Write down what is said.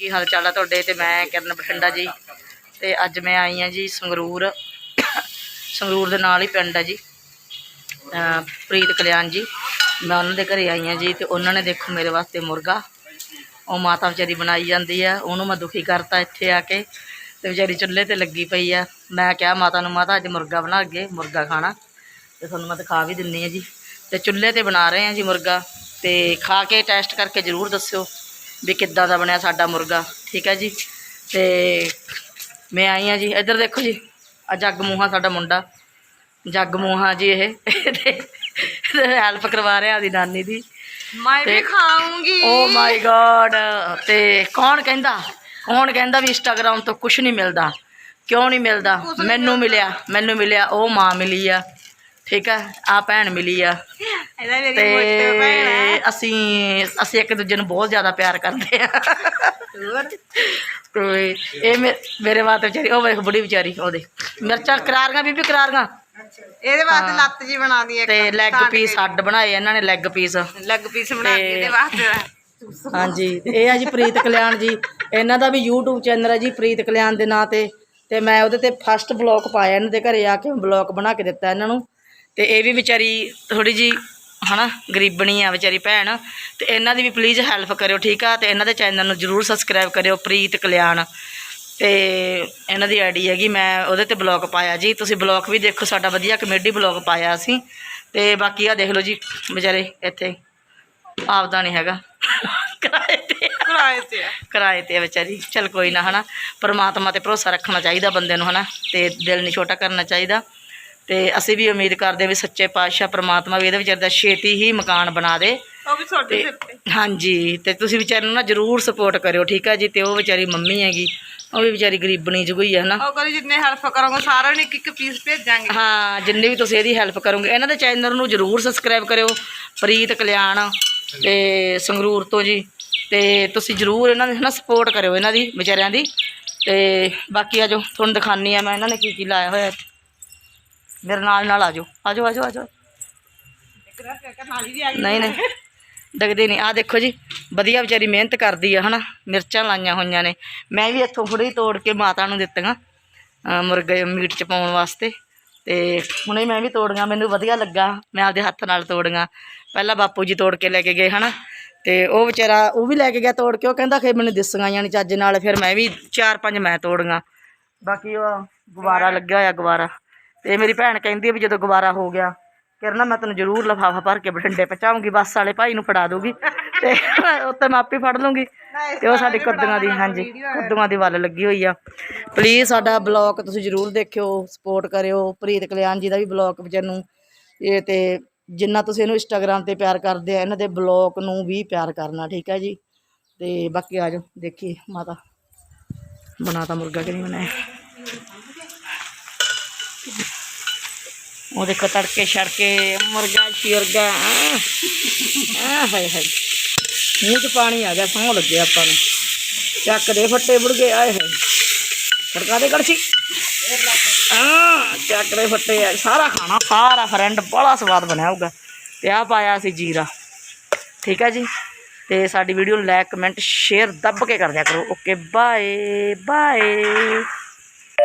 ਕੀ ਹਾਲ ਚਾਲ ਆ ਤੁਹਾਡੇ? ਤੇ ਮੈਂ ਕਿਰਨ ਬਠਿੰਡਾ ਜੀ। ਤੇ ਅੱਜ ਮੈਂ ਆਈ ਆ ਜੀ ਸੰਗਰੂਰ। ਸੰਗਰੂਰ ਦੇ ਨਾਲ ਹੀ ਪਿੰਡ ਆ ਜੀ। ਪ੍ਰੀਤ ਕਲਿਆਣ ਜੀ। ਮੈਂ ਉਹਨਾਂ ਦੇ ਘਰੇ ਆਈ ਆ ਜੀ ਤੇ ਉਹਨਾਂ ਨੇ ਦੇਖੋ ਮੇਰੇ ਵਾਸਤੇ ਮੁਰਗਾ। ਉਹ ਮਾਤਾ ਵਿਚਾਰੀ ਬਣਾਈ ਜਾਂਦੀ ਆ। ਉਹਨੂੰ ਮੈਂ ਦੁਖੀ ਕਰਤਾ ਇੱਥੇ ਆ ਕੇ। ਤੇ ਵਿਚਾਰੀ ਚੁੱਲ੍ਹੇ ਤੇ ਲੱਗੀ ਪਈ ਆ। ਮੈਂ ਕਿਹਾ, ਮਾਤਾ ਨੂੰ ਮਾਤਾ, ਅੱਜ ਮੁਰਗਾ ਬਣਾ ਕੇ ਮੁਰਗਾ ਖਾਣਾ। ਤੇ ਤੁਹਾਨੂੰ ਮੈਂ ਦਿਖਾ ਵੀ ਦਿੰਨੀ ਆ ਜੀ। ਤੇ ਚੁੱਲ੍ਹੇ ਤੇ ਬਣਾ ਰਹੇ ਆ ਜੀ ਮੁਰਗਾ। ਤੇ ਖਾ ਕੇ ਟੈਸਟ ਕਰਕੇ ਜ਼ਰੂਰ ਦੱਸਿਓ। ਵੀ ਕਿੱਦਾਂ ਦਾ ਬਣਿਆ ਸਾਡਾ ਮੁਰਗਾ ਠੀਕ ਹੈ ਜੀ? ਤੇ ਮੈਂ ਆਈ ਆ ਜੀ ਇੱਧਰ ਦੇਖੋ ਜੀ ਆ ਜੱਗ ਮੂਹਾ ਸਾਡਾ ਮੁੰਡਾ। ਜੱਗ ਮੂਹਾ ਜੀ ਇਹ ਹੈਲਪ ਕਰਵਾ ਰਿਹਾ ਦੀ ਨਾਨੀ ਦੀ। ਮੈਂ ਵੀ ਖਾਉਂਗੀ ਓ ਮਾਈ ਗॉड ਤੇ ਕੌਣ ਕਹਿੰਦਾ? ਕੌਣ ਕਹਿੰਦਾ ਵੀ ਇੰਸਟਾਗ੍ਰਾਮ ਤੋਂ ਕੁਝ ਨਹੀਂ ਮਿਲਦਾ? ਕਿਉਂ ਨਹੀਂ ਮਿਲਦਾ? ਮੈਨੂੰ ਮਿਲਿਆ ਮੈਨੂੰ ਮਿਲਿਆ ਉਹ ਮਾਂ ਮਿਲੀ ਆ ਠੀਕ ਆ ਆ ਭੈਣ ਮਿਲੀ ਆ। ਇਹਦਾ ਮੇਰੀ ਮੋਟੇ ਭੈਣ ਤੇ ਹੈ। ਅਸੀਂ ਅਸੀਂ ਇੱਕ ਦੂਜੇ ਨੂੰ ਬਹੁਤ ਜ਼ਿਆਦਾ ਪਿਆਰ ਕਰਦੇ ਆ। ਹੋਰ? ਤੇ ਇਹ ਮੇ- ਮੇਰੇ ਬਾਤ ਵਿਚਾਰੀ ਉਹ ਵੇਖ ਬੁੜੀ ਵਿਚਾਰੀ ਉਹਦੇ ਮਿਰਚਾਂ ਕਰਾਰੀਆਂ ਬੀਬੀ ਕਰਾਰੀਆਂ। ਇਹਦੇ ਵਾਸਤੇ ਲੱਤ ਜੀ ਬਣਾ ਦੀ ਇੱਕ ਤੇ ਲੈਗ ਪੀਸ। ਅੱਡ ਬਣਾਏ ਇਹਨਾਂ ਨੇ ਲੈਗ ਪੀਸ ਲੈਗ ਪੀਸ ਬਣਾ ਕੇ ਤੇ- ਇਹਦੇ ਵਾਸਤੇ। ਹਾਂਜੀ ਇਹ ਆ ਜੀ ਪ੍ਰੀਤ ਕਲਿਆਣ ਜੀ। ਇਹਨਾਂ ਦਾ ਵੀ YouTube ਚੈਨਲ ਹੈ ਜੀ ਪ੍ਰੀਤ ਕਲਿਆਣ ਦੇ ਨਾਂ ਤੇ। ਤੇ ਮੈਂ ਉਹਦੇ ਤੇ ਫਸਟ ਬਲੌਗ ਪਾਇਆ ਇਹਨਾਂ ਦੇ ਘਰੇ ਆ ਕੇ ਬਲੌਗ ਬਣਾ ਕੇ ਦਿੱਤਾ ਇਹਨਾਂ ਨੂੰ। ਤੇ ਇਹ ਵੀ ਵਿਚਾਰੀ ਥੋੜੀ ਜੀ ਹਨਾ ਗਰੀਬਣੀ ਆ ਵਿਚਾਰੀ ਭੈਣ ਤੇ ਇਹਨਾਂ ਦੀ ਵੀ ਪਲੀਜ਼ ਹੈਲਪ ਕਰਿਓ ਠੀਕ ਆ? ਤੇ ਇਹਨਾਂ ਦੇ ਚੈਨਲ ਨੂੰ ਜਰੂਰ ਸਬਸਕ੍ਰਾਈਬ ਕਰਿਓ ਪ੍ਰੀਤ ਕਲਿਆਣ। ਤੇ ਇਹਨਾਂ ਦੀ ਆਈਡੀ ਹੈਗੀ ਮੈਂ ਉਹਦੇ ਤੇ ਬਲੌਗ ਪਾਇਆ ਜੀ। ਤੁਸੀਂ ਬਲੌਗ ਵੀ ਦੇਖੋ ਸਾਡਾ ਵਧੀਆ ਕਮੇਡੀ ਬਲੌਗ ਪਾਇਆ ਅਸੀਂ ਤੇ ਬਾਕੀ ਆ ਦੇਖ ਲਓ ਜੀ ਵਿਚਾਰੇ ਇੱਥੇ ਆਪਦਾ ਨਹੀਂ ਹੈਗਾ। ਕਿਰਾਏ ਤੇ। ਕਿਰਾਏ ਤੇ। ਕਿਰਾਏ ਤੇ ਵਿਚਾਰੀ। ਚਲ ਕੋਈ ਨਾ ਹਨਾ? ਪਰਮਾਤਮਾ ਤੇ ਭਰੋਸਾ ਰੱਖਣਾ ਚਾਹੀਦਾ ਬੰਦੇ ਨੂੰ ਹਨਾ? ਤੇ ਦਿਲ ਨਹੀਂ ਛੋਟਾ ਕਰਨਾ ਚਾਹੀਦਾ। ਤੇ ਅਸੀਂ ਵੀ ਉਮੀਦ ਕਰਦੇ ਹਾਂ ਵੀ ਸੱਚੇ ਪਾਤਸ਼ਾਹ ਪਰਮਾਤਮਾ ਵੀ ਇਹਦੇ ਵਿਚਾਰੇ ਦਾ ਛੇਤੀ ਹੀ ਮਕਾਨ ਬਣਾ ਦੇ। ਉਹ ਵੀ ਛੋਟੇ ਤੇ ਸਿਰ ਤੇ। ਹਾਂਜੀ ਤੇ ਤੁਸੀਂ ਵਿਚਾਰੇ ਨੂੰ ਨਾ ਜਰੂਰ ਸਪੋਰਟ ਕਰਿਓ ਠੀਕ ਆ ਜੀ? ਤੇ ਉਹ ਵਿਚਾਰੀ ਮੰਮੀ ਹੈਗੀ ਉਹ ਵੀ ਵਿਚਾਰੀ ਗਰੀਬਣੀ ਜੁਗਈ ਹੈ ਹਨਾ? ਉਹ ਕਹਿੰਦੀ ਜਿੰਨੇ ਹੈਲਪ ਕਰੋਗੇ ਸਾਰਿਆਂ ਨੂੰ ਇੱਕ ਇੱਕ ਪੀਸ ਭੇਜਾਂਗੇ। ਹਾਂ ਜਿੰਨੇ ਵੀ ਤੁਸੀਂ ਇਹਦੀ ਹੈਲਪ ਕਰੋਗੇ ਇਹਨਾਂ ਦੇ ਚੈਨਲ ਨੂੰ ਜਰੂਰ ਸਬਸਕ੍ਰਾਈਬ ਕਰਿਓ ਪ੍ਰੀਤ ਕਲਿਆਣ ਤੇ ਸੰਗਰੂਰ ਤੋਂ ਜੀ। ਤੇ ਤੁਸੀਂ ਜਰੂਰ ਇਹਨਾਂ ਦੀ ਨਾ ਸਪੋਰਟ ਕਰਿਓ ਇਹਨਾਂ ਦੀ ਵਿਚਾਰਿਆਂ ਦੀ। ਤੇ ਬਾਕੀ ਆਜੋ ਤੁਹਾਨੂੰ ਦਿਖਾਨੀ ਆ ਮੈਂ ਇਹਨਾਂ ਨੇ ਕੀ ਕੀ ਲਾਇਆ ਹੋਇਆ ਮੇਰੇ ਨਾਲ ਨਾਲ ਆ ਜਾਓ ਆ ਜਾਓ ਆ ਜਾਓ ਆ ਗਈ ਨਹੀਂ ਨਹੀਂ। ਡਗਦੇ ਨਹੀਂ। ਆ ਦੇਖੋ ਜੀ, ਵਧੀਆ ਵਿਚਾਰੀ ਮਿਹਨਤ ਕਰਦੀ ਆ, ਹਨਾ? ਮਿਰਚਾਂ ਲਾਈਆਂ ਹੋਈਆਂ ਨੇ। ਮੈਂ ਵੀ ਇੱਥੋਂ ਥੋੜੀ ਤੋੜ ਕੇ ਮਾਤਾ ਨੂੰ ਦਿੱਤੀਆਂ ਮੁਰਗੇ ਮੀਟ ਚ ਪਾਉਣ ਵਾਸਤੇ। ਤੇ ਹੁਣੇ ਮੈਂ ਵੀ ਤੋੜੀਆਂ, ਮੈਨੂੰ ਵਧੀਆ ਲੱਗਾ। ਮੈਂ ਆਪਦੇ ਹੱਥ ਨਾਲ ਤੋੜੀਆਂ। ਪਹਿਲਾਂ ਬਾਪੂ ਜੀ ਤੋੜ ਕੇ ਲੈ ਕੇ ਗਏ, ਹਨਾ? ਤੇ ਉਹ ਵਿਚਾਰਾ, ਉਹ ਵੀ ਲੈ ਕੇ ਗਿਆ ਤੋੜ ਕੇ। ਉਹ ਕਹਿੰਦਾ ਕਿ ਮੈਨੂੰ ਦਿਸੀਆਂ ਜਾਣੀ ਚੱਜ ਨਾਲ। ਫਿਰ ਮੈਂ ਵੀ ਚਾਰ ਪੰਜ ਮੈਂ ਤੋੜੀਆਂ। ਬਾਕੀ ਉਹ ਗੁਬਾਰਾ ਲੱਗਿਆ ਹੋਇਆ, ਗੁਬਾਰਾ। ਤੇ ਮੇਰੀ ਭੈਣ ਕਹਿੰਦੀ ਵੀ ਜਦੋਂ ਗੁਬਾਰਾ ਹੋ ਗਿਆ ਕਿਰਨਾ ਮੈਂ ਤੈਨੂੰ ਜ਼ਰੂਰ ਲਫਾਫਾ ਭਰ ਕੇ ਬਠਿੰਡੇ ਪਹੁੰਚਾਉਂਗੀ ਬੱਸ ਵਾਲੇ ਭਾਈ ਨੂੰ ਫੜਾ ਦੂਗੀ ਤੇ ਉੱਤੇ ਮੈਂ ਆਪੇ ਫੜ ਲੂੰਗੀ ਤੇ ਉਹ ਸਾਡੀ ਕੱਦੂਆਂ ਦੀ ਹਾਂਜੀ ਕੱਦੂਆਂ ਦੀ ਵੱਲ ਲੱਗੀ ਹੋਈ ਆ। ਪਲੀਜ਼ ਸਾਡਾ ਬਲੌਗ ਤੁਸੀਂ ਜ਼ਰੂਰ ਦੇਖਿਓ ਸਪੋਰਟ ਕਰਿਓ। ਪ੍ਰੀਤ ਕਲਿਆਣ ਜੀ ਦਾ ਵੀ ਬਲੌਗ ਵਿਚਾਰ ਨੂੰ ਇਹ ਤੇ ਜਿੰਨਾ ਤੁਸੀਂ ਇਹਨੂੰ ਇੰਸਟਾਗ੍ਰam ਤੇ ਪਿਆਰ ਕਰਦੇ ਆ ਇਹਨਾਂ ਦੇ ਬਲੌਗ ਨੂੰ ਵੀ ਪਿਆਰ ਕਰਨਾ ਠੀਕ ਹੈ ਜੀ? ਤੇ ਬਾਕੀ ਆ ਜਾਓ ਦੇਖੀਏ ਮਾਤਾ। ਬਣਾਤਾ ਮੁਰਗਾ ਕਿ ਨਹੀਂ ਬਣਾਇਆ? ਉਹ ਦੇਖੋ ਤੜਕੇ ਛੜਕੇ ਮੁਰਗਾ, ਸ਼ਿਰਗਾ ਆ ਹਾਏ ਹਾਏ। ਮੂੰਹ 'ਚ ਪਾਣੀ ਆ ਗਿਆ ਸੌਂ ਲੱਗੇ ਆਪਾਂ ਨੂੰ। ਚੱਕ ਦੇ ਫੱਟੇ ਬੁੜ ਗਏ ਆਏ ਹਾਏ। ਖੜਕਾ ਦੇ ਕੜਛੀ। ਆ ਚੱਕ ਦੇ ਫੱਟੇ ਆ। ਸਾਰਾ ਖਾਣਾ, ਸਾਰਾ ਫਰੈਂਡ, ਬੜਾ ਸਵਾਦ ਬਣਿਆ ਹੋਊਗਾ। ਤੇ ਆ ਪਾਇਆ ਸੀ ਜੀਰਾ। ਠੀਕ ਹੈ ਜੀ? ਤੇ ਸਾਡੀ ਵੀਡੀਓ ਨੂੰ ਲਾਈਕ ਕਮੈਂਟ ਸ਼ੇਅਰ ਦੱਬ ਕੇ ਕਰ ਦਿਆ ਕਰੋ। Okay bye bye